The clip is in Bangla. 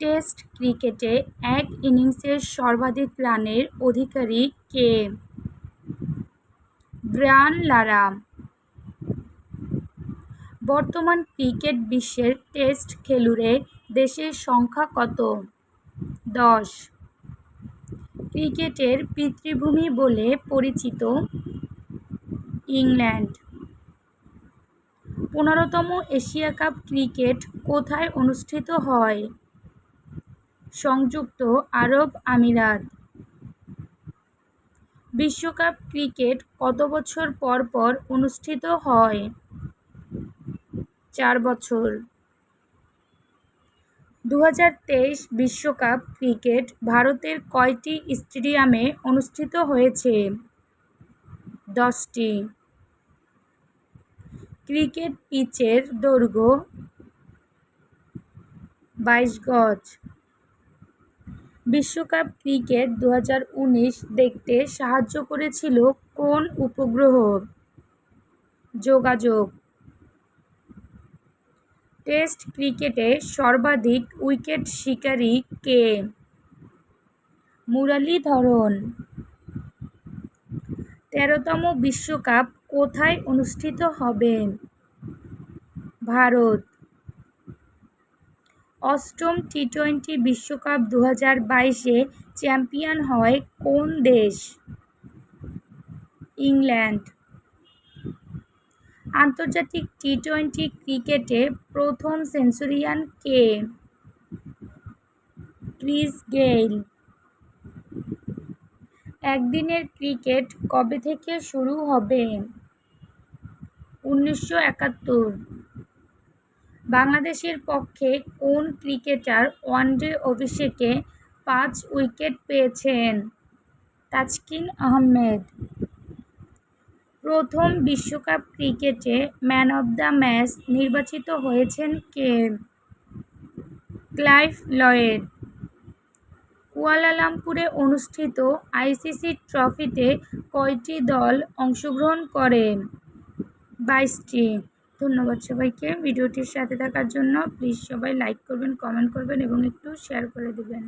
টেস্ট ক্রিকেটে এক ইনিংসের সর্বাধিক রানের অধিকারী কে? Brian Lara. বর্তমান ক্রিকেট বিশ্বের টেস্ট খেলুড়ে দেশের সংখ্যা কত? দশ। ক্রিকেটের পিতৃভূমি বলে পরিচিত ইংল্যান্ড। পনেরোতম এশিয়া কাপ ক্রিকেট কোথায় অনুষ্ঠিত হয়? সংযুক্ত আরব আমিরাত। বিশ্বকাপ ক্রিকেট কত বছর পর পর অনুষ্ঠিত হয়? চার বছর। দু বিশ্বকাপ ক্রিকেট ভারতের কয়টি স্টেডিয়ামে অনুষ্ঠিত হয়েছে? দশটি। ক্রিকেট পিচের দৈর্ঘ্য বাইশ গজ। বিশ্বকাপ ক্রিকেট দু হাজার উনিশ দেখতে সাহায্য করেছিল কোন উপগ্রহ? যোগাযোগ। টেস্ট ক্রিকেটে সর্বাধিক উইকেট শিকারী কে? মুরলীধরন তেরোতম বিশ্বকাপ কোথায় অনুষ্ঠিত হবে? ভারত। অষ্টম টি টোয়েন্টি বিশ্বকাপ দু হাজার বাইশে চ্যাম্পিয়ন হয় কোন দেশ? ইংল্যান্ড। আন্তর্জাতিক টি টোয়েন্টি ক্রিকেটে প্রথম সেঞ্চুরিয়ান কে? Chris Gayle. একদিনের ক্রিকেট কবে থেকে শুরু হবে? উনিশশো একাত্তর। বাংলাদেশের পক্ষে কোন ক্রিকেটার ওয়ানডে অভিষেকে পাঁচ উইকেট পেয়েছেন? তাজকিন আহমেদ। প্রথম বিশ্বকাপ ক্রিকেটে ম্যান অব দ্য ম্যাচ নির্বাচিত হয়েছেন কে? Clive Lloyd. কুয়ালালামপুরে অনুষ্ঠিত আইসিসি ট্রফিতে কয়টি দল অংশগ্রহণ করে? বাইশটি। ধন্যবাদ সবাইকে। ভিডিওটির সাথে থাকার জন্য প্লিজ সবাই লাইক করবেন কমেন্ট করবেন এবং একটু শেয়ার করে দেবেন।